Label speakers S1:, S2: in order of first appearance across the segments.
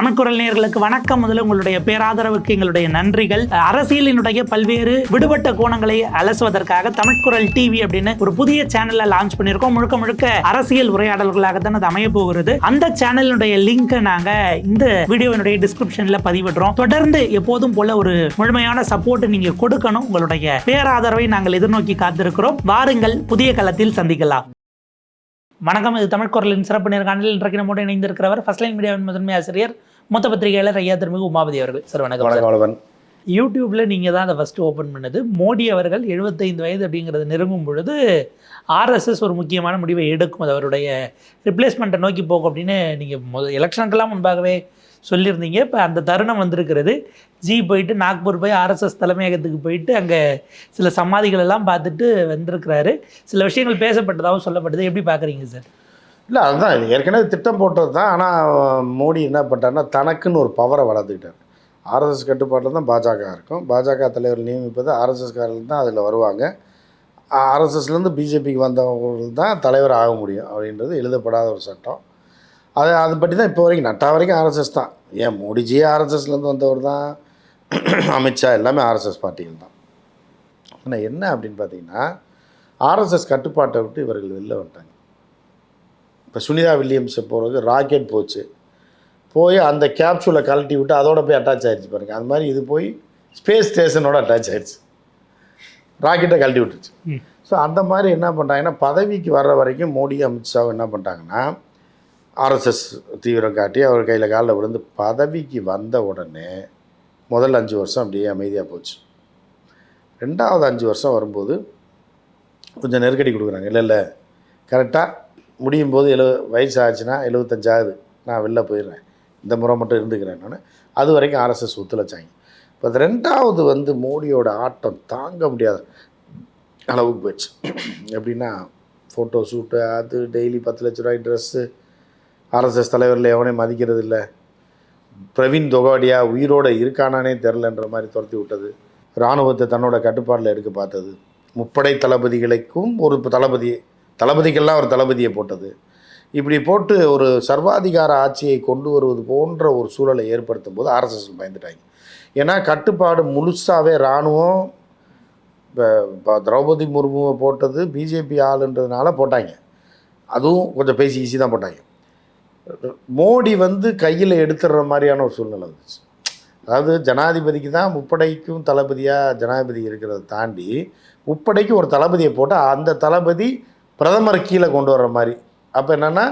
S1: தமிழ்குரல் நேர்களுக்கு வணக்கம். முதல்ல உங்களுடைய பேராதரவுக்கு எங்களுடைய நன்றிகள். அரசியலினுடைய பல்வேறு விடுபட்ட கோணங்களை அலசுவதற்காக தமிழ்குரல் டிவி அப்படின்னு ஒரு புதிய சேனல்ல லான்ச் பண்ணியிருக்கோம். முழுக்க முழுக்க அரசியல் உரையாடல்களாக தான் அது அமைய போகிறது. அந்த சேனலினுடைய லிங்கை நாங்க இந்த வீடியோவினுடைய டிஸ்கிரிப்ஷன்ல பதிவிடுறோம். தொடர்ந்து எப்போதும் போல ஒரு முழுமையான சப்போர்ட் நீங்க கொடுக்கணும். உங்களுடைய பேராதரவை நாங்கள் எதிர்நோக்கி காத்திருக்கிறோம். வாருங்கள் புதிய களத்தில் சந்திக்கலாம். வணக்கம் இது தமிழ் குரலின் சிறப்பு நேர்காணலில் இன்றைக்கு நம்மோடு இணைந்திருக்கிறவர் ஃபர்ஸ்ட் லைன் மீடியாவின் முதன்மை ஆசிரியர் மூத்த பத்திரிகையாளர் ஐயா திருமிகு உமாபதி அவர்கள். சார் வணக்கம்.
S2: வணக்கம்
S1: யூடியூப்ல நீங்கள் தான் அதை ஃபஸ்ட்டு ஓப்பன் பண்ணது. மோடி அவர்கள் 75 வயது அப்படிங்கிறது நெருங்கும் பொழுது ஆர்எஸ்எஸ் ஒரு முக்கியமான முடிவை எடுக்கும். அது அவருடைய ரிப்ளேஸ்மெண்ட்டை நோக்கி போகும் அப்படின்னு நீங்கள் முத எலெக்ஷனுக்கெல்லாம் முன்பாகவே சொல்லியிருந்தீங்க. இப்போ அந்த தருணம் வந்திருக்கிறது. ஜி போயிட்டு நாக்பூர் போய் ஆர்எஸ்எஸ் தலைமையகத்துக்கு போயிட்டு அங்கே சில சமாதிகள் எல்லாம் பார்த்துட்டு வந்திருக்கிறாரு. சில விஷயங்கள் பேசப்பட்டதாகவும் சொல்லப்பட்டது எப்படி பார்க்குறீங்க சார்?
S2: இல்லை அதுதான் ஏற்கனவே திட்டம் போட்டது தான். ஆனால் மோடி என்ன பண்ணிட்டாருன்னா தனக்குன்னு ஒரு பவரை வளர்த்துக்கிட்டார். ஆர்எஸ்எஸ் கட்டுப்பாட்டில் தான் பாஜக இருக்கும். பாஜக தலைவர் நியமிப்பது ஆர்எஸ்எஸ்காரர்கள் தான் அதில் வருவாங்க. ஆர்எஸ்எஸ்லேருந்து பிஜேபிக்கு வந்தவர்கள் தான் தலைவர் ஆக முடியும் அப்படின்றது எழுதப்படாத ஒரு சட்டம். அது அது பற்றி தான் இப்போ வரைக்கும் நட்டா வரைக்கும் ஆர்எஸ்எஸ் தான். ஏன் மோடிஜியே ஆர்எஸ்எஸ்லேருந்து வந்தவர் தான்? அமித்ஷா எல்லாமே ஆர்எஸ்எஸ் பார்ட்டிகள் தான். ஆனால் என்ன அப்படின்னு பார்த்தீங்கன்னா ஆர்எஸ்எஸ் கட்டுப்பாட்டை விட்டு இவர்கள் வெளில வந்துட்டாங்க. இப்போ சுனிதா வில்லியம்ஸை போகிறதுக்கு ராக்கெட் போச்சு. போய் அந்த கேப்சூலை கழட்டி விட்டு அதோட போய் அட்டாச் ஆயிடுச்சு பாருங்க. அது மாதிரி இது போய் ஸ்பேஸ் ஸ்டேஷனோட அட்டாச் ஆயிடுச்சு ராக்கெட்டை கழட்டி விட்டுருச்சு. ஸோ அந்த மாதிரி என்ன பண்ணுறாங்கன்னா பதவிக்கு வர்ற வரைக்கும் மோடி அமித்ஷாவும் என்ன பண்ணிட்டாங்கன்னா ஆர்எஸ்எஸ் தீவிரம் காட்டி அவர் கையில் காலில் விழுந்து பதவிக்கு வந்த உடனே முதல் அஞ்சு வருஷம் அப்படியே அமைதியாக போச்சு. ரெண்டாவது அஞ்சு வருஷம் வரும்போது கொஞ்சம் நெருக்கடி கொடுக்குறாங்க. இல்லை இல்லை கரெக்டாக முடியும் போது எழு வயசு ஆச்சுன்னா எழுபத்தஞ்சாகுது நான் வெளில போயிடுறேன். இந்த முறை மட்டும் இருந்துக்கிறேன் நான். அது வரைக்கும் ஆர்எஸ்எஸ் ஒத்துழைச்சாங்க. இப்போ ரெண்டாவது வந்து மோடியோட ஆட்டம் தாங்க முடியாத அளவுக்கு போயிடுச்சு. எப்படின்னா ஃபோட்டோ ஷூட்டு அது டெய்லி பத்து லட்ச ரூபாய் ட்ரெஸ்ஸு ஆர்எஸ்எஸ் தலைவரில் எவனையும் மதிக்கிறது இல்லை பிரவீன் தொகாடியா உயிரோடு இருக்கானானே தெரிலன்ற மாதிரி துரத்தி விட்டது. இராணுவத்தை தன்னோட கட்டுப்பாட்டில் எடுக்க பார்த்தது. முப்படை தளபதிகளுக்கும் ஒரு தளபதி தளபதிக்கெல்லாம் ஒரு தளபதியை போட்டது. இப்படி போட்டு ஒரு சர்வாதிகார ஆட்சியை கொண்டு வருவது போன்ற ஒரு சூழலை ஏற்படுத்தும் போது ஆர்எஸ்எஸ் பயந்துட்டாங்க. ஏன்னா கட்டுப்பாடு முழுசாகவே இராணுவம் இப்போ திரௌபதி முர்முவை போட்டது பிஜேபி ஆளுன்றதுனால போட்டாங்க. அதுவும் கொஞ்சம் பேசி ஈஸி தான் போட்டாங்க. மோடி வந்து கையில் எடுத்துடுற மாதிரியான ஒரு சூழ்நிலை வந்துச்சு. அதாவது ஜனாதிபதிக்கு தான் முப்படைக்கும் தளபதியாக ஜனாதிபதி இருக்கிறத தாண்டி முப்படைக்கு ஒரு தளபதியை போட்டால் அந்த தளபதி பிரதமர் கீழே கொண்டு வர்ற மாதிரி. அப்போ என்னென்னா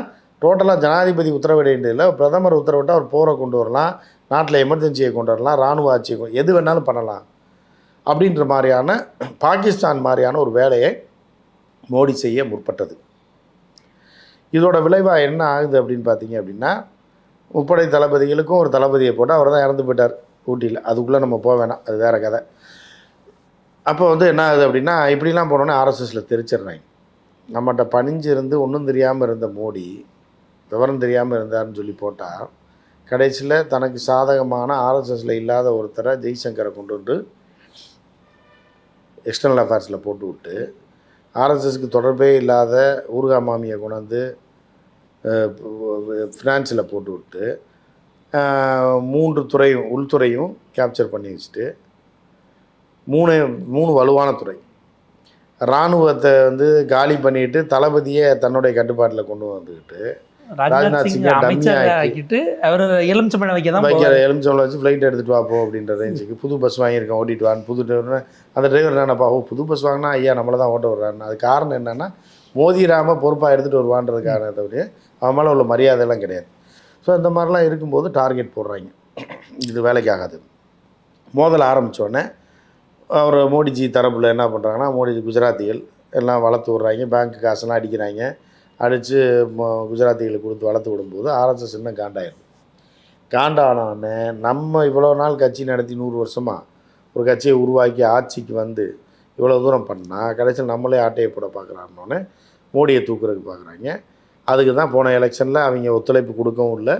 S2: டோட்டலாக ஜனாதிபதி உத்தரவிட வேண்டியதில்லை. பிரதமர் உத்தரவிட்டால் அவர் போரை கொண்டு வரலாம். நாட்டில் எமர்ஜென்சியை கொண்டு வரலாம். இராணுவ ஆட்சியை எது வேணாலும் பண்ணலாம். அப்படின்ற மாதிரியான பாகிஸ்தான் மாதிரியான ஒரு வேலையை மோடி செய்ய முற்பட்டது. இதோட விளைவாக என்ன ஆகுது அப்படின்னு பார்த்தீங்க அப்படின்னா முப்படை தளபதிகளுக்கும் ஒரு தளபதியை போட்டு அவர் தான் இறந்து போயிட்டார் ஊட்டியில். அதுக்குள்ளே நம்ம போக வேணாம். அது வேறு கதை. அப்போ வந்து என்ன ஆகுது அப்படின்னா இப்படிலாம் போனோன்னே ஆர்எஸ்எஸில் தெரிச்சிடுறாங்க. நம்மகிட்ட பணிஞ்சு இருந்து ஒன்றும் தெரியாமல் இருந்த மோடி விவரம் தெரியாமல் இருந்தாருன்னு சொல்லி போட்டால் கடைசியில் தனக்கு சாதகமான ஆர்எஸ்எஸில் இல்லாத ஒருத்தரை ஜெய்சங்கரை கொண்டு வந்து எக்ஸ்டர்னல் அஃபேர்ஸில் போட்டு விட்டு ஆர்எஸ்எஸ்க்கு தொடர்பே இல்லாத ஊர்கா மாமியை கொண்டாந்து ஃபினான்ஸில் போட்டு விட்டு மூன்று துறையும் உள்துறையும் கேப்சர் பண்ணி வச்சுட்டு மூணு மூணு வலுவான துறை. இராணுவத்தை வந்து காலி பண்ணிட்டு தளபதியை தன்னுடைய கட்டுப்பாட்டில் கொண்டு வந்துக்கிட்டு
S1: ராஜ்நாத் சிங்
S2: சிங்கை
S1: ஆக்கிட்டு அவர் எலுமிச்சம்பழம் வைக்க தான்
S2: வைக்கிற. எலுமிச்சம்பழம் வச்சு ஃப்ளைட் எடுத்துகிட்டு வா போ அப்படின்ற ரேஞ்சுக்கு புது பஸ் வாங்கியிருக்கேன் ஓட்டிட்டு வான்னு புது டிரைவர் அந்த டிரைவர் என்னப்பா ஓ புது பஸ் வாங்கினா ஐயா நம்மளை தான் ஓட்ட விட்றாருன்னு. அது காரணம் என்னென்னா மோதிராம பொறுப்பாக எடுத்துகிட்டு வருவான்றது காரணத்தை விட அவன் மேலே உள்ள மரியாதையெல்லாம் கிடையாது. ஸோ இந்த மாதிரிலாம் இருக்கும்போது டார்கெட் போடுறாங்க. இது வேலைக்கு ஆகாது. மோதல் ஆரம்பித்தோடனே அவர் மோடிஜி தரப்பில் என்ன பண்ணுறாங்கன்னா மோடிஜி குஜராத்திகள் எல்லாம் வளர்த்து விட்றாங்க பேங்க் காசெல்லாம் அடிக்கிறாங்க. அடித்து குஜராத்திகளுக்கு கொடுத்து வளர்த்து விடும்போது ஆர்எஸ்எஸ் இன்னும் காண்டாயிரும். காண்டானோடனே நம்ம இவ்வளோ நாள் கட்சி நடத்தி நூறு வருஷமாக ஒரு கட்சியை உருவாக்கி ஆட்சிக்கு வந்து இவ்வளோ தூரம் பண்ணால் கடைசியில் நம்மளே ஆட்டையை போட பார்க்குறாருனோடனே மோடியை தூக்குறதுக்கு பார்க்குறாங்க. அதுக்கு தான் போன எலெக்ஷனில் அவங்க ஒத்துழைப்பு கொடுக்கவும் இல்லை.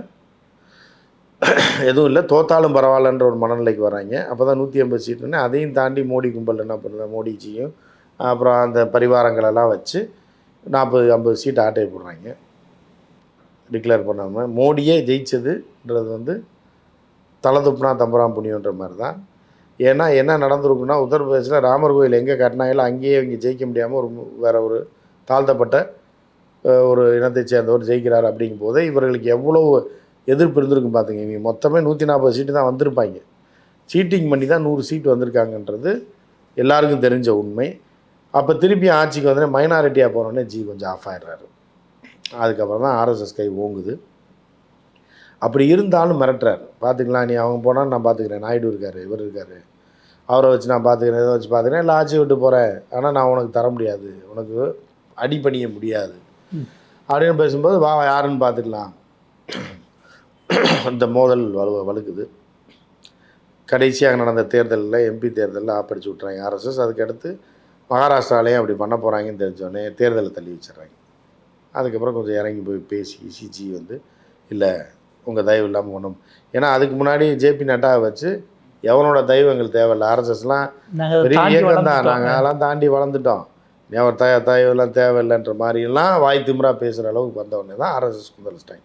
S2: எதுவும் இல்லை. தோத்தாலும் பரவாயில்லன்ற ஒரு மனநிலைக்கு வராங்க. அப்போ தான் நூற்றி ஐம்பது சீட்டுன்னு அதையும் தாண்டி மோடி கும்பல் என்ன பண்ணுது? மோடிஜியும் அப்புறம் அந்த பரிவாரங்களெல்லாம் வச்சு நாற்பது ஐம்பது சீட் ஆட்டை போடுறாங்க. டிக்ளேர் பண்ணாமல் மோடியே ஜெயிச்சதுன்றது வந்து தலை துப்புனா தம்புரான் புண்ணியன்ற மாதிரி தான் ஏன்னா என்ன நடந்திருக்குன்னா உத்தரப்பிரதேசில் ராமர் கோயில் எங்கே கட்டினாங்களோ அங்கேயே இங்கே ஜெயிக்க முடியாமல் ஒரு வேறு வேற ஒரு தாழ்த்தப்பட்ட ஒரு இனத்தை சேர்ந்தவர் ஜெயிக்கிறார் அப்படிங்கும் போது இவர்களுக்கு எவ்வளோ எதிர்ப்பு இருந்திருக்கும் பார்த்துங்க இவங்க மொத்தமே நூற்றி நாற்பது சீட்டு தான் வந்திருப்பாங்க. சீட்டிங் பண்ணி தான் நூறு சீட்டு வந்திருக்காங்கன்றது எல்லாருக்கும் தெரிஞ்ச உண்மை. அப்போ திருப்பி ஆட்சிக்கு வந்து மைனாரிட்டியாக போனோடனே ஜி கொஞ்சம் ஆஃப் ஆயிடுறாரு. அதுக்கப்புறம் தான் ஆர்எஸ்எஸ் கை ஓங்குது. அப்படி இருந்தாலும் மிரட்டுறாரு. பார்த்துக்கலாம் நீ அவங்க போனால் நான் பார்த்துக்கிறேன் நாயுடு இருக்கார் இவர் இருக்கார். அவரை வச்சு நான் பார்த்துக்கிறேன் இதை வச்சு பார்த்துக்கிறேன் இல்லை ஆட்சி விட்டு போகிறேன் ஆனால் நான் உனக்கு தர முடியாது. உனக்கு அடிப்பணிய முடியாது. அப்படின்னு பேசும்போது வா யாருன்னு பார்த்துக்கலாம் அந்த மோதல் வலு வலுக்குது. கடைசியாக நடந்த தேர்தலில் எம்பி தேர்தலில் ஆப்படிச்சு விட்றாங்க ஆர்எஸ்எஸ் அதுக்கடுத்து மகாராஷ்டிராலையும் அப்படி பண்ண போகிறாங்கன்னு தெரிஞ்சோடனே தேர்தலை தள்ளி வச்சிடுறாங்க. அதுக்கப்புறம் கொஞ்சம் இறங்கி போய் பேசி சிஜி வந்து இல்லை உங்கள் தயவு இல்லாமல் ஒன்றும் ஏன்னா அதுக்கு முன்னாடி ஜேபி நட்டாவை வச்சு எவனோட தயவு எங்களுக்கு தேவையில்லை. ஆர்எஸ்எஸ்லாம் பெரிய இயக்கம் தான். நாங்கள் அதெல்லாம் தாண்டி வளர்ந்துட்டோம். அவர் தய தயவுலாம் தேவையில்லைன்ற மாதிரிலாம் வாய் திமிரா பேசுகிற அளவுக்கு வந்த உடனே தான் ஆர்எஸ்எஸ் குந்தளிச்சிட்டாங்க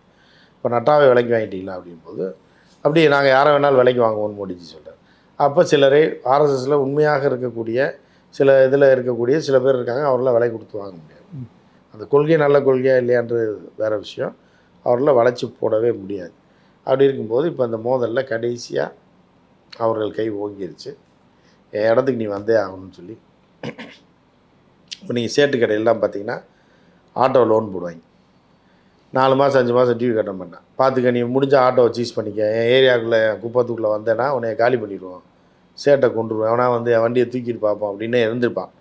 S2: இப்போ நட்டாவை விலைக்கு வாங்கிட்டீங்களா அப்படிங்கும்போது அப்படி நாங்கள் யாரை வேணாலும் விலைக்கு வாங்குவோம்னு மோடிஜி சொல்கிறார் அப்போ சிலரே ஆர்எஸ்எஸில் உண்மையாக இருக்கக்கூடிய சில இதில் இருக்கக்கூடிய சில பேர் இருக்காங்க அவரெல்லாம் விலை கொடுத்து வாங்க முடியாது. அந்த கொள்கை நல்ல கொள்கையா இல்லையான்றது வேறு விஷயம். அவரெல்லாம் வளைச்சி போடவே முடியாது. அப்படி இருக்கும்போது இப்போ அந்த மோதலில் கடைசியாக அவர்கள் கை ஓங்கிருச்சு. என் இடத்துக்கு நீ வந்தே ஆகணும்னு சொல்லி. இப்போ நீங்கள் சேட்டு கடையெல்லாம் பார்த்தீங்கன்னா ஆட்டோ லோன் போடுவாங்க. நாலு மாதம் அஞ்சு மாதம் டிவி கட்ட மாட்டேன் பார்த்துக்க நீ முடிஞ்ச ஆட்டோவை சீஸ் பண்ணிக்க. என் ஏரியாவுக்குள்ளே குப்பத்துக்குள்ளே வந்தேன்னா உன்னை காலி பண்ணிடுவோம். சேட்டை கொண்டுருவேன் அவனா வந்து என் வண்டியை தூக்கிட்டு பார்ப்போம் அப்படின்னு இருந்திருப்பான்.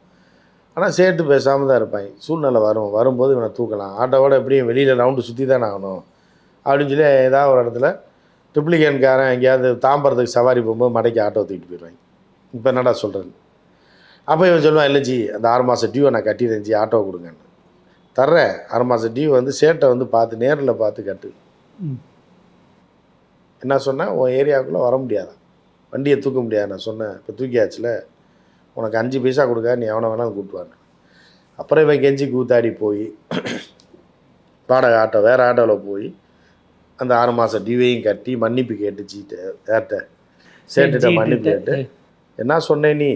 S2: ஆனால் சேட்டு பேசாமல் தான் இருப்பான். சூழ்நிலை வரும். வரும்போது இவனை தூக்கலாம். ஆட்டோவோட எப்படியும் வெளியில் ரவுண்டு சுற்றி தானே ஆகணும். அப்படின்னு சொல்லி ஏதாவது ஒரு இடத்துல ட்ரிப்ளிகேன்காரன் எங்கேயாவது தாம்பரத்துக்கு சவாரி போகும்போது மடைக்கு ஆட்டோ தூக்கிட்டு போயிடுவாங்க இப்போ என்னடா சொல்கிறேன் அப்போ இவன் சொல்லுவான் இல்லை அந்த ஆறு மாதம் டியூவை நான் கட்டிடுறேன் ஜி ஆட்டோ கொடுங்கன்னு. தர்றேன். ஆறு மாதம் டியூ வந்து சேட்டை வந்து பார்த்து நேரில் பார்த்து கட்டு. என்ன சொன்னேன்? உன் ஏரியாவுக்குள்ளே வர முடியாதா? வண்டியை தூக்க முடியாது? நான் சொன்னேன். இப்போ தூக்கியாச்சுல. உனக்கு அஞ்சு பைசா கொடுக்க நீ எவனை வேணாலும் கூட்டுவான்னு அப்புறம் இவன் கெஞ்சி கூத்தாடி போய் வாடகை ஆட்டோ வேறு ஆட்டோவில் போய் அந்த ஆறு மாதம் டியூவையும் கட்டி மன்னிப்பு கேட்டு சீட்டை ஏட்ட சேட்டுட்ட மன்னிப்பு கேட்டு என்ன சொன்னேன் நீ?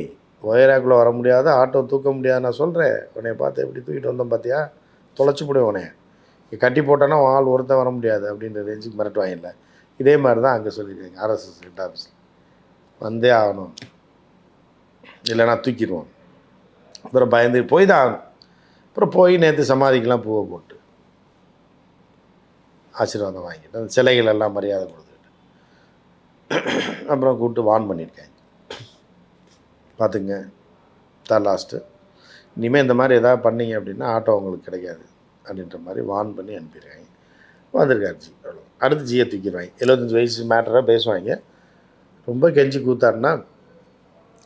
S2: ஒயராக்குள்ளே வர முடியாது? ஆட்டோ தூக்க முடியாது நான் சொல்கிறேன் உன்னை பார்த்து எப்படி தூக்கிட்டு வந்தோம் பார்த்தியா தொலைச்சி போடுவேன் உன்னை கட்டி போட்டோன்னா ஆள் ஒருத்தன் வர முடியாது அப்படின்ற ரேஞ்சுக்கு மிரட்டுவாங்கல்ல இதே மாதிரி தான் அங்கே சொல்லியிருக்காங்க ஆர்எஸ்எஸ் ஹெட் ஆஃபீஸில் வந்தே ஆகணும். இல்லைன்னா தூக்கிடுவோம் அப்புறம் பயந்து போய் தான் ஆகணும். அப்புறம் போய் நேற்று சமாதிக்கெலாம் பூவை போட்டு. ஆசீர்வாதம் வாங்கிட்டு அந்த சிலைகள் எல்லாம் மரியாதை கொடுத்துட்டு அப்புறம் கூப்பிட்டு வான் பண்ணியிருக்காங்க. பார்த்துங்க தான் லாஸ்ட்டு இனிமேல் இந்த மாதிரி எதாவது பண்ணீங்க அப்படின்னா ஆட்டோ உங்களுக்கு கிடைக்காது. அப்படின்ற மாதிரி வான் பண்ணி அனுப்பிடுறாங்க வந்திருக்காரு ஜி அவ்வளோ அடுத்து ஜியை தூக்கிடுவாங்க எழுபத்தஞ்சி வயசு மேட்டராக பேசுவாங்க. ரொம்ப கெஞ்சி கூத்தாருன்னா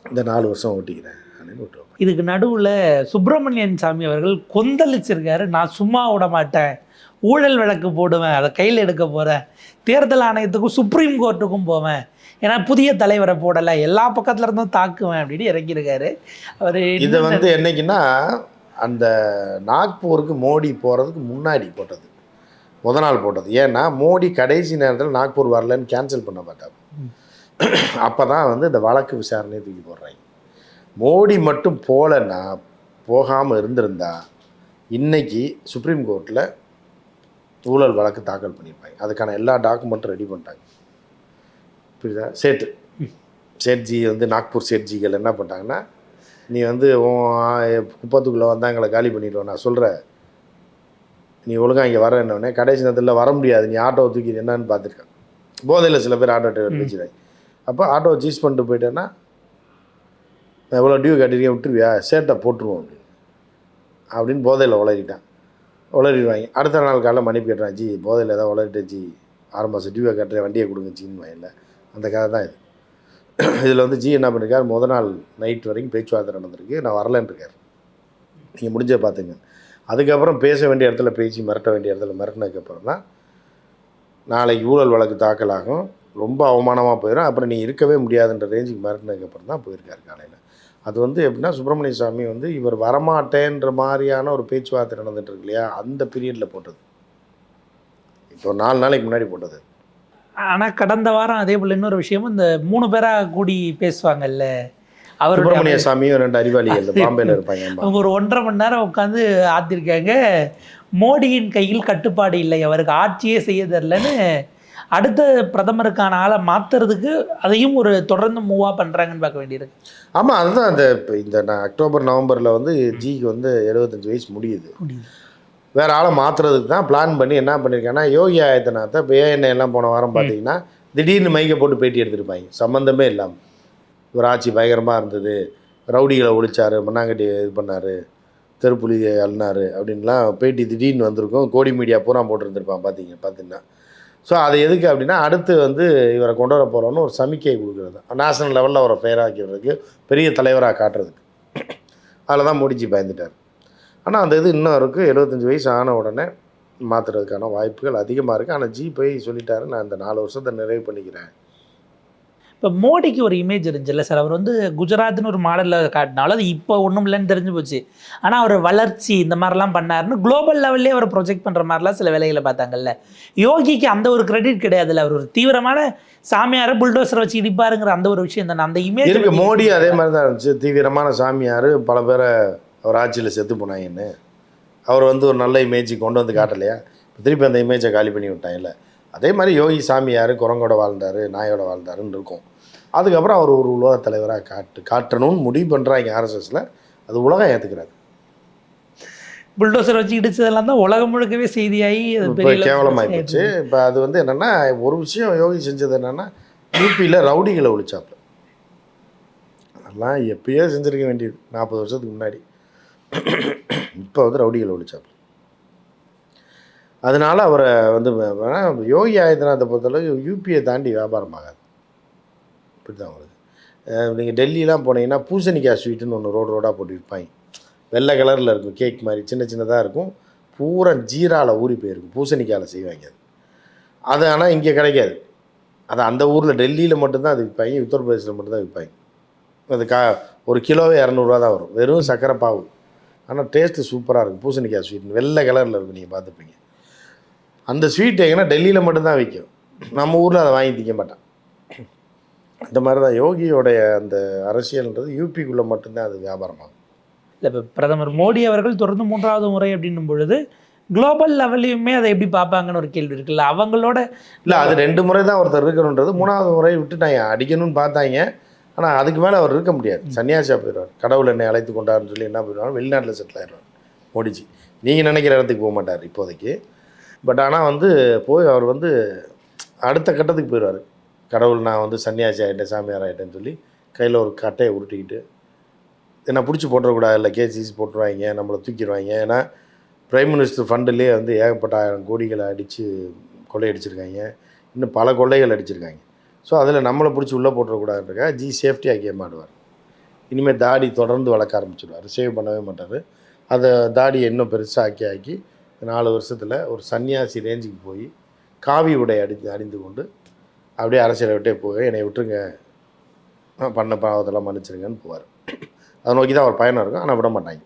S2: இந்த நாலு வருஷம் ஓட்டிக்கிறேன் அப்படின்னு விட்டுருவோம்.
S1: இதுக்கு நடுவில் சுப்பிரமணியன் சாமி அவர்கள் கொந்தளிச்சிருக்காரு. நான் சும்மா விட மாட்டேன். ஊழல் விளக்கு போடுவேன். அதை கையில் எடுக்க போகிறேன் தேர்தல் ஆணையத்துக்கும் சுப்ரீம் கோர்ட்டுக்கும் போவேன். ஏன்னா புதிய தலைவரை போடலை. எல்லா பக்கத்துல இருந்தும் தாக்குவேன் அப்படின்னு இறங்கியிருக்காரு. அவர்
S2: இதை வந்து என்னைக்குன்னா அந்த நாக்பூருக்கு மோடி போகிறதுக்கு முன்னாடி போட்டது. முத நாள் போட்டது. ஏன்னா மோடி கடைசி நேரத்தில் நாக்பூர் வரலன்னு கேன்சல் பண்ண மாட்டார். அப்போ தான் வந்து இந்த வழக்கு விசாரணையை தூக்கி போடுறாங்க. மோடி மட்டும் போகலன்னா போகாமல் இருந்திருந்தா இன்னைக்கு சுப்ரீம் கோர்ட்டில் ஊழல் வழக்கு தாக்கல் பண்ணியிருப்பாங்க. அதுக்கான எல்லா டாக்குமெண்ட்டும் ரெடி பண்ணிட்டாங்க. புரியுதா சேட்டு. சேட்ஜி வந்து நாக்பூர் சேட்ஜிகள் என்ன பண்ணிட்டாங்கன்னா நீ வந்து குப்பத்துக்குள்ளே வந்தால் எங்களை காலி பண்ணிடுவோம் நான் சொல்கிறேன் நீ ஒழுங்கா இங்கே வர என்னன்னே கடைசி நேரத்தில் வர முடியாது நீ ஆட்டோவை தூக்கி என்னன்னு பார்த்துருக்கேன். போதையில் சில பேர் ஆட்டோ டிரைவர் பேசுகிறாங்க அப்போ ஆட்டோவை சீஸ் பண்ணிட்டு போயிட்டேன்னா நான் எவ்வளோ டியூ கட்டிருக்கேன் விட்டுருவியா? சேட்டை போட்டுருவோம் அப்படின்னு. அப்படின்னு போதையில் உளறிட்டான். உளறிடுவாங்க. அடுத்த நாள் காலைல மன்னிப்பு கேட்டுறான் ஜி போதையில் ஏதாவது உளறிட்டு ஜி. ஆறு மாதம் டியூவை கட்டுறேன் வண்டியை கொடுங்க ஜின்னு வாயில்ல. அந்த கதை தான் இது. இதில் வந்து ஜி என்ன பண்ணிருக்கார் முத நாள் நைட் வரைக்கும் பேச்சுவார்த்தை நடந்திருக்கு. நான் வரலன்ட்ருக்கார் நீங்கள் முடிஞ்ச பார்த்துங்க. அதுக்கப்புறம் பேச வேண்டிய இடத்துல பேசி மிரட்ட வேண்டிய இடத்துல மிரட்டினதுக்கப்புறம் தான் நாளைக்கு ஊழல் வழக்கு தாக்கலாகும். ரொம்ப அவமானமாக போயிடும். அப்புறம் நீ இருக்கவே முடியாதுன்ற ரேஞ்சுக்கு மிரட்டினதுக்கப்புறம் தான் போயிருக்காரு காலையில். அது வந்து எப்படின்னா சுப்பிரமணிய சாமி வந்து இவர் வரமாட்டேன்ற மாதிரியான ஒரு பேச்சுவார்த்தை நடந்துகிட்டு இருக்கு இல்லையா? அந்த பீரியடில் போட்டது. இப்போ நாலு நாளைக்கு முன்னாடி போட்டது.
S1: ஆனா கடந்த வாரம் அதே போல இன்னொரு விஷயமும் இந்த மூணு பேரா கூடி பேசுவாங்கல்ல அவருடைய
S2: சுப்பிரமணிய சாமியும் ரெண்டு அறிவாளிகள் பாம்பேல இருப்பாங்க.
S1: அவங்க ஒரு ஒன்றரை மணி நேரம் உட்காந்து ஆத்திருக்காங்க. மோடியின் கையில் கட்டுப்பாடு இல்லை அவருக்கு ஆட்சியே செய்ய தெரிலன்னு அடுத்த பிரதமருக்கான ஆளை மாத்துறதுக்கு அதையும் ஒரு தொடர்ந்து மூவா பண்றாங்கன்னு பார்க்க வேண்டியிருக்கு.
S2: ஆமா அதுதான் இப்ப இந்த அக்டோபர் நவம்பர்ல வந்து ஜிக்கு வந்து எழுபத்தஞ்சு வயசு முடியுது. வேற ஆளை மாத்துறதுக்கு தான் பிளான் பண்ணி என்ன பண்ணியிருக்காங்கன்னா யோகி ஆதித்யநாத்தை இப்போ ஏஎன்ஐ எல்லாம் போன வாரம் பார்த்தீங்கன்னா திடீர்னு மைக்கை போட்டு பேட்டி எடுத்திருப்பாங்க. சம்மந்தமே இல்லாமல் இவர் ஆட்சி பயங்கரமாக இருந்தது. ரவுடிகளை ஒழிச்சாரு மண்ணாங்கட்டி இது பண்ணார் தெருப்புலி அழுனாரு அப்படின்லாம் பேட்டி திடீர்னு வந்திருக்கும். கோடி மீடியா பூரா போட்டிருந்துருப்பான் பார்த்தீங்க பார்த்தீங்கன்னா ஸோ அது எதுக்கு அப்படின்னா அடுத்து வந்து இவரை கொண்டு வர போகிறோன்னு ஒரு சமிக்கை கொடுக்குறது. நேஷனல் லெவலில் அவரை ஃபேராக்கிறதுக்கு பெரிய தலைவராக காட்டுறதுக்கு. அதில் தான் மோடிஜி பயந்துட்டார். ஆனால் அந்த இது இன்னும் இருக்குது எழுபத்தஞ்சி வயசு ஆன உடனே மாற்றுறதுக்கான வாய்ப்புகள் அதிகமாக இருக்குது ஆனால் ஜி போய் சொல்லிட்டாரு நான் இந்த நாலு வருஷத்தை நிறைவு பண்ணிக்கிறேன்.
S1: இப்போ மோடிக்கு ஒரு இமேஜ் இருந்துச்சுல்ல சார். அவர் வந்து குஜராத்னு ஒரு மாடலில் காட்டினாலும் அது இப்போ ஒன்றும் இல்லைன்னு தெரிஞ்சு போச்சு. ஆனால் அவர் வளர்ச்சி இந்த மாதிரிலாம் பண்ணாருன்னு குளோபல் லெவல்லே அவர் ப்ரொஜெக்ட் பண்ணுற மாதிரிலாம் சில வேலைகளை பார்த்தாங்கல்ல. யோகிக்கு அந்த ஒரு கிரெடிட் கிடையாதுல்ல. அவர் ஒரு தீவிரமான சாமியாரை புல்டோசரை வச்சு இடிப்பாருங்கிற அந்த ஒரு விஷயம் தானே. அந்த இமேஜ்
S2: மோடி அதே மாதிரி தான் இருந்துச்சு. தீவிரமான சாமியார் பல பேரை அவர் ஆட்சியில் செத்து போனாங்கன்னு அவர் வந்து ஒரு நல்ல இமேஜ் கொண்டு வந்து காட்டலையா? திருப்பி அந்த இமேஜை காலி பண்ணி விட்டாங்கல்ல அதே மாதிரி யோகி சாமியார் குரங்கோட வாழ்ந்தார் நாயோட வாழ்ந்தாருன்னு இருக்கும். அதுக்கப்புறம் அவர் ஒரு உலக தலைவராக காட்டு காட்டணும்னு முடிவு பண்ணுறாங்க ஆர்எஸ்எஸில் அது உலகம் ஏற்றுக்கிறாரு
S1: புல்டோசர் வச்சு இடிச்சதெல்லாம் தான் உலகம் முழுக்கவே செய்தியாகி அது
S2: இப்போ கேவலமாகி போச்சு இப்போ அது வந்து என்னென்னா ஒரு விஷயம் யோகி செஞ்சது என்னென்னா யூபியில் ரவுடிகளை ஒழிச்சாப்புல அதெல்லாம் எப்பயோ செஞ்சுருக்க வேண்டியது. நாற்பது வருஷத்துக்கு முன்னாடி. இப்போ வந்து ரவுடிகளை ஒழிச்சாப்பு அதனால அவரை வந்து யோகி ஆதித்யநாத்தை பொறுத்தளவுக்கு யூபியை தாண்டி வியாபாரம் ஆகாது. இப்படி தான் வருது நீங்கள் டெல்லிலாம் போனீங்கன்னா பூசணிக்காய் ஸ்வீட்டுன்னு ஒன்று ரோடு ரோடாக போட்டு விற்பாங்க வெள்ளை கலரில் இருக்கும் கேக் மாதிரி சின்ன சின்னதாக இருக்கும். பூரா ஜீராவில் ஊறி போயிருக்கும். பூசணிக்காயில் செய்வாங்க அது. அது ஆனால் இங்கே கிடைக்காது. அது அந்த ஊரில் டெல்லியில் மட்டும்தான் அது விற்பாங்க உத்தரப்பிரதேசில் மட்டும்தான் விற்பாங்க அது கா ஒரு கிலோவே இரநூறுவா தான் வரும். வெறும் சக்கரை பாவு. ஆனால் டேஸ்ட்டு சூப்பராக இருக்கும். பூசணிக்காய் ஸ்வீட் வெள்ளை கலரில் இருக்கும் நீங்கள் பார்த்துப்பீங்க. அந்த ஸ்வீட் எங்கன்னா டெல்லியில் மட்டும்தான் விற்கும். நம்ம ஊரில் அதை வாங்கி திங்க மாட்டான். அந்த மாதிரி தான் யோகியோடைய அந்த அரசியல்ன்றது யூபிக்குள்ளே மட்டும்தான் அது வியாபாரமாகும்.
S1: இல்லை இப்போ பிரதமர் மோடி அவர்கள் தொடர்ந்து மூன்றாவது முறை அப்படின்னும் பொழுது குளோபல் லெவல்லையுமே அதை எப்படி பார்ப்பாங்கன்னு ஒரு கேள்வி இருக்குல்ல? அவங்களோட
S2: இல்லை அது ரெண்டு முறை தான் ஒருத்தர் இருக்கணுன்றது. மூணாவது முறை விட்டுட்டாங்க அடிக்கணும்னு பார்த்தாங்க. ஆனால் அதுக்கு மேலே அவர் இருக்க முடியாது. சன்னியாசியாக போயிடுவார். கடவுள் என்னை அழைத்து கொண்டாருன்னு சொல்லி என்ன போயிடுவார் வெளிநாட்டில் செட்டில் ஆயிடுவார். மோடிஜி. நீங்கள் நினைக்கிற இடத்துக்கு போக மாட்டார் இப்போதைக்கு. பட் ஆனால் வந்து போய் அவர் வந்து அடுத்த கட்டத்துக்கு போயிடுவார். கடவுள் நான் வந்து சன்னியாசி ஆகிட்டேன் சாமியார் ஆகிட்டேன்னு சொல்லி கையில் ஒரு கட்டையை உருட்டிக்கிட்டு என்னை பிடிச்சி போட்டுறக்கூடாது இல்லை. கேசிஸ் போட்டுருவாங்க நம்மளை தூக்கிடுவாங்க. ஏன்னா பிரைம் மினிஸ்டர் ஃபண்டுலேயே வந்து ஏகப்பட்ட ஆயிரம் கோடிகளை அடித்து கொள்ளையடிச்சிருக்காங்க. இன்னும் பல கொள்ளைகள் அடிச்சிருக்காங்க. ஸோ அதில் நம்மளை பிடிச்சி உள்ளே போட்டுறக்கூடாதுன்றக்கா ஜி சேஃப்டியாக கேம் ஆடுவார். இனிமேல் தாடி தொடர்ந்து வளர்க்க ஆரம்பிச்சிடுவார். சேவ் பண்ணவே மாட்டார். அதை தாடியை இன்னும் பெருசாக ஆக்கி ஆக்கி நாலு வருஷத்தில் ஒரு சன்னியாசி ரேஞ்சுக்கு போய் காவி உடை அடிந்து அணிந்து கொண்டு அப்படியே அரசியலை விட்டே போய் என்னை விட்டுருங்க. பண்ண பாவத்தெல்லாம் மன்னிச்சிருங்கன்னு போவார். அதை நோக்கி தான் அவர் பயணம் இருக்கும். ஆனால் விட மாட்டாங்க.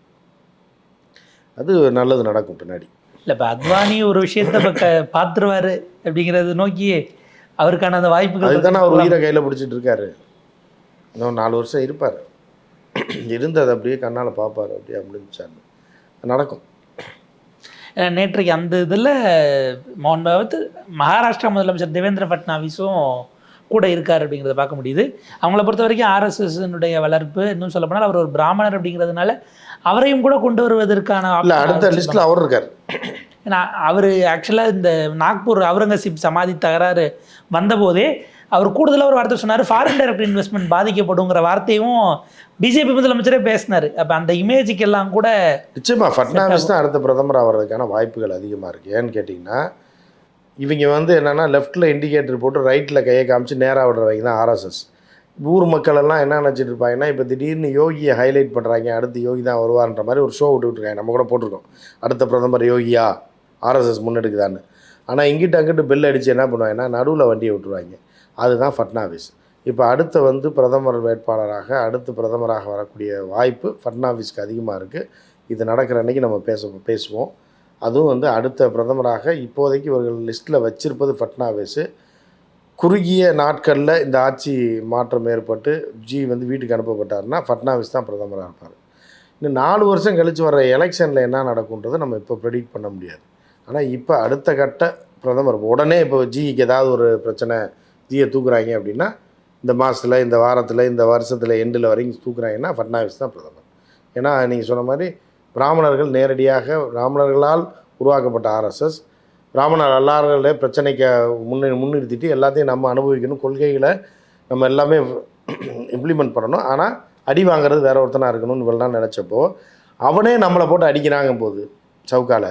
S2: அது நல்லது நடக்கும் பின்னாடி.
S1: இல்லை இப்போ அத்வானி ஒரு விஷயத்த பார்த்துருவாரு அப்படிங்கிறத நோக்கி அவருக்கான அந்த வாய்ப்புகள்
S2: அதுதானே அவர் உயிரை கையில் பிடிச்சிட்டு இருக்காரு. இன்னும் நாலு வருஷம் இருப்பார். இருந்து அதை அப்படியே கண்ணால் பார்ப்பார். அப்படியே அப்படின்னு நடக்கும்.
S1: நேற்றைக்கு அந்த இதில் மோகன் பகவத் மகாராஷ்டிரா முதலமைச்சர் தேவேந்திர ஃபட்னாவிஸும் கூட இருக்கார் அப்படிங்கிறத பார்க்க முடியுது. அவங்கள பொறுத்த வரைக்கும் ஆர்எஸ்எஸ்னுடைய வளர்ப்பு இன்னும் சொல்ல போனால் அவர் ஒரு பிராமணர் அப்படிங்கிறதுனால அவரையும் கூட கொண்டு வருவதற்கான
S2: அடுத்த. லிஸ்ட்டில் அவர் இருக்கார்.
S1: ஏன்னா அவர் ஆக்சுவலாக இந்த நாக்பூர் அவுரங்கசீப் சமாதி தகராறு வந்தபோதே அவர் கூடுதலாக ஒரு வார்த்தை சொன்னார் ஃபாரின் டைரக்ட் இன்வெஸ்ட்மெண்ட் பாதிக்கப்படுங்கிற வார்த்தையும் பிஜேபி முதலமைச்சரே பேசினார். அப்போ அந்த இமேஜுக்கெல்லாம் கூட
S2: நிச்சயமாக ஃபட்னாவிஸ் தான் அடுத்த பிரதமர் ஆகிறதுக்கான வாய்ப்புகள் அதிகமாக இருக்குது ஏன்னு கேட்டிங்கன்னா இவங்க வந்து என்னென்னா லெஃப்ட்டில் இண்டிகேட்டர் போட்டு ரைட்டில் கையை காமிச்சு நேராக விடுறவங்க தான் ஆர்எஸ்எஸ் ஊர் மக்கள் எல்லாம் என்ன நினச்சிட்டு இருப்பாங்கன்னா இப்போ திடீர்னு யோகியை ஹைலைட் பண்ணுறாங்க அடுத்து யோகி தான் வருவார்ன்ற மாதிரி ஒரு ஷோ விட்டுருக்காங்க நம்ம கூட போட்டிருக்கோம். அடுத்த பிரதமர் யோகியா ஆர்எஸ்எஸ் முன்னெடுக்குதான்னு. ஆனால் இங்கிட்டு அங்கிட்டு பெல் அடித்து என்ன பண்ணுவாங்கன்னா நடுவில் வண்டியை விட்டுருவாங்க. அதுதான் ஃபட்னாவிஸ். இப்போ அடுத்த வந்து பிரதமர் வேட்பாளராக அடுத்து பிரதமராக வரக்கூடிய வாய்ப்பு ஃபட்னாவிஸ்க்கு அதிகமாக இருக்குது இது நடக்கிற அன்னைக்கு நம்ம பேச பேசுவோம். அதுவும் வந்து அடுத்த பிரதமராக இப்போதைக்கு இவர்கள் லிஸ்ட்டில் வச்சிருப்பது ஃபட்னாவிஸு. குறுகிய நாட்களில் இந்த ஆட்சி மாற்றம் ஏற்பட்டு ஜி வந்து வீட்டுக்கு அனுப்பப்பட்டாருன்னா ஃபட்னாவிஸ் தான் பிரதமராக இருப்பார். இன்னும் நாலு வருஷம் கழித்து வர எலெக்ஷனில் என்ன நடக்குன்றதை நம்ம இப்போ ப்ரெடிக்ட் பண்ண முடியாது. ஆனால் இப்போ அடுத்த கட்ட பிரதமர் உடனே இப்போ ஜிக்கு ஏதாவது ஒரு பிரச்சனை ஜியை தூக்குறாங்க அப்படின்னா இந்த மாதத்தில் இந்த வாரத்தில் இந்த வருஷத்தில் எண்டில் வரைக்கும் தூக்குறாங்கன்னா ஃபட்னாவிஸ் தான் பிரதமர். ஏன்னா நீங்கள் சொன்ன மாதிரி பிராமணர்கள் நேரடியாக பிராமணர்களால் உருவாக்கப்பட்ட ஆர்எஸ்எஸ் பிராமணர் அல்லாதவர்களே பிரச்சனைக்கு முன்னே முன்னிறுத்திட்டு எல்லாத்தையும் நம்ம அனுபவிக்கணும் கொள்கைகளை நம்ம எல்லாமே இம்ப்ளிமெண்ட் பண்ணணும். ஆனால் அடி வாங்குறது வேற ஒருத்தனாக இருக்கணும்னு இவெல்லாம் நினச்சப்போ அவனே நம்மளை போட்டு அடிக்கிறாங்க போது சவுக்கால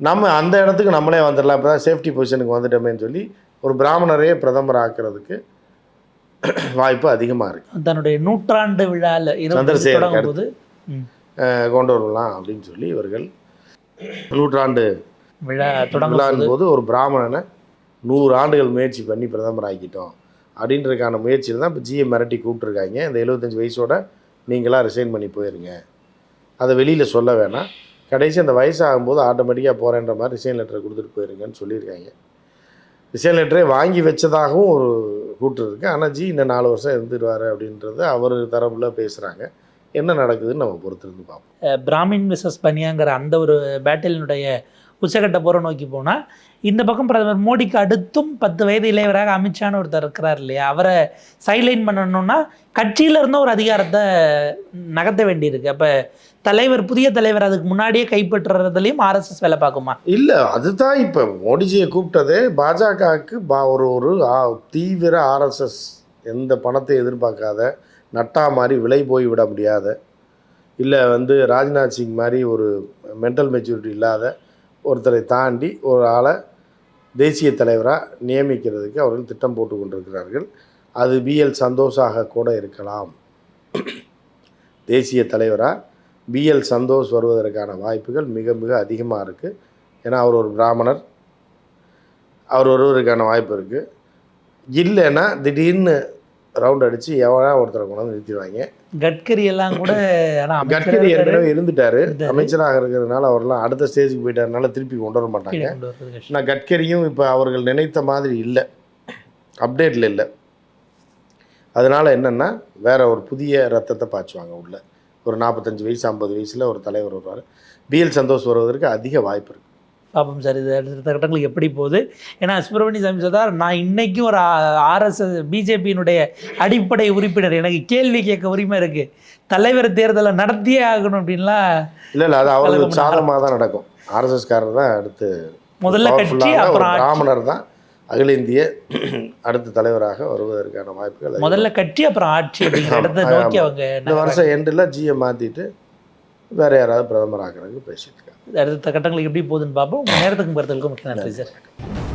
S2: நம்ம அந்த இடத்துக்கு நம்மளே வந்துடலாம். இப்போ தான் சேஃப்டி பொசிஷனுக்கு வந்துட்டோமேன்னு சொல்லி ஒரு பிராமணரையே பிரதமர் ஆக்குறதுக்கு வாய்ப்பு அதிகமாக இருக்குது
S1: தன்னுடைய நூற்றாண்டு இருபது
S2: சந்திரசேகர்
S1: போது
S2: கொண்டு வரலாம் அப்படின்னு சொல்லி இவர்கள் நூற்றாண்டு
S1: விழா தொடங்கும் போது.
S2: ஒரு பிராமணனை நூறு ஆண்டுகள் முயற்சி பண்ணி பிரதமர் ஆக்கிட்டோம். அப்படின்றதுக்கான முயற்சியில் தான் இப்போ ஜிஎ மிரட்டி கூப்பிட்ருக்காங்க இந்த எழுபத்தஞ்சு வயசோட நீங்களாம் ரிசைன் பண்ணி போயிருங்க. அதை வெளியில் சொல்ல வேணாம். கடைசி அந்த வயசாகும்போது ஆட்டோமேட்டிக்காக போகிறேன்ற மாதிரி ரிசைன் லெட்டரை கொடுத்துட்டு போயிருங்கன்னு சொல்லியிருக்காங்க. ரிசைன் லெட்டரே வாங்கி வச்சதாகவும் ஒரு கூட்டு இருக்குது ஆனால் ஜி இன்னும் நாலு வருஷம் இருந்துடுவார் அப்படின்றது அவர் தரப்பில் பேசுகிறாங்க என்ன நடக்குதுன்னு நம்ம பொறுத்திருந்து பார்ப்போம்.
S1: பிராமின் விசஸ் பனியாங்கிற அந்த ஒரு பேட்டிலினுடைய உச்சகட்ட போரை நோக்கி போனால் இந்த பக்கம் பிரதமர் மோடிக்கு அடுத்தும் பத்து வயது இளையவராக அமித்ஷான்னு ஒருத்தர் இருக்கிறார் இல்லையா? அவரை சைட்லைன் பண்ணணும்னா கட்சியில் இருந்த ஒரு அதிகாரத்தை நகர்த்த வேண்டியிருக்கு. அப்போ தலைவர் புதிய தலைவர் அதுக்கு முன்னாடியே கைப்பற்றுறதுலையும் ஆர்எஸ்எஸ் வேலை பார்க்குமா?
S2: இல்லை அதுதான் இப்போ மோடிஜியை கூப்பிட்டதே. பாஜகவுக்கு பா ஒரு ஒரு தீவிர ஆர்எஸ்எஸ் எந்த பணத்தை எதிர்பார்க்காத நட்டா மாதிரி விலை போய் விட முடியாத இல்லை வந்து ராஜ்நாத் சிங் மாதிரி ஒரு மென்டல் மெச்சூரிட்டி இல்லாத ஒருத்தரை தாண்டி ஒரு ஆளை தேசிய தலைவராக நியமிக்கிறதுக்கு அவர்கள் திட்டம் போட்டு கொண்டிருக்கிறார்கள். அது பிஎல் சந்தோஷாக கூட இருக்கலாம். தேசிய தலைவராக பிஎல் சந்தோஷ் வருவதற்கான வாய்ப்புகள் மிக மிக அதிகமாக இருக்குது ஏன்னா அவர் ஒரு பிராமணர். அவர் வருவதற்கான வாய்ப்பு இருக்குது இல்லைன்னா திடீர்னு ரவுண்ட் அடித்து எவனா ஒருத்தரை கொண்டு வந்து நிறுத்திடுவாங்க.
S1: கட்கரி எல்லாம் கூட ஆனால்
S2: கட்கரி ஏற்கனவே இருந்துட்டாரு. அமைச்சராக இருக்கிறதுனால அவர்லாம் அடுத்த ஸ்டேஜுக்கு போயிட்டாருனால திருப்பி கொண்டு வர மாட்டாங்க. ஆனால் கட்கரியும் இப்போ அவர்கள் நினைத்த மாதிரி இல்லை. அப்டேட்டில் இல்லை. அதனால் என்னென்னா வேற ஒரு புதிய ரத்தத்தை பாய்ச்சுவாங்க உள்ள. ஒரு நாற்பத்தஞ்சு வயசு ஐம்பது வயசில் ஒரு தலைவர் வருவார். பிஎல் சந்தோஷ் வருவதற்கு அதிக வாய்ப்பு இருக்குது
S1: பாப்போம் சார். இது அடுத்த கட்டங்களுக்கு எப்படி போகுது? ஏன்னா சுப்பிரமணிய சாமி சார் நான் இன்னைக்கும் ஒரு ஆர்எஸ்எஸ் பிஜேபியினுடைய அடிப்படை உறுப்பினர். எனக்கு கேள்வி கேட்க உரிமை இருக்கு. தலைவர் தேர்தலை நடத்தியே ஆகணும் அப்படின்லாம்
S2: இல்லை இல்லை அது அவர்களுக்கு
S1: கலகம்
S2: சாதகமாக தான் நடக்கும். ஆர்எஸ்எஸ்காரர் தான் அடுத்து
S1: முதல்ல கட்சி அப்புறம்.
S2: பிராமணர் தான். அகில இந்திய அடுத்த தலைவராக வருவதற்கான வாய்ப்புகள்.
S1: முதல்ல கட்சி அப்புறம் ஆட்சி அப்படிங்கிற இடத்தை
S2: ஆமா,
S1: நோக்கி. அவங்க
S2: இந்த வருஷம் எண்டில் ஜியை மாற்றிட்டு வேற யாராவது பிரதமர் ஆகிறதுக்கு பேசிட்டு
S1: அடுத்த கட்டங்களுக்கு எப்படி போகுதுன்னு பார்ப்போம். உங்க நேரத்துக்கு பொறுத்தவரைக்கும் முக்கிய நன்றி சார்.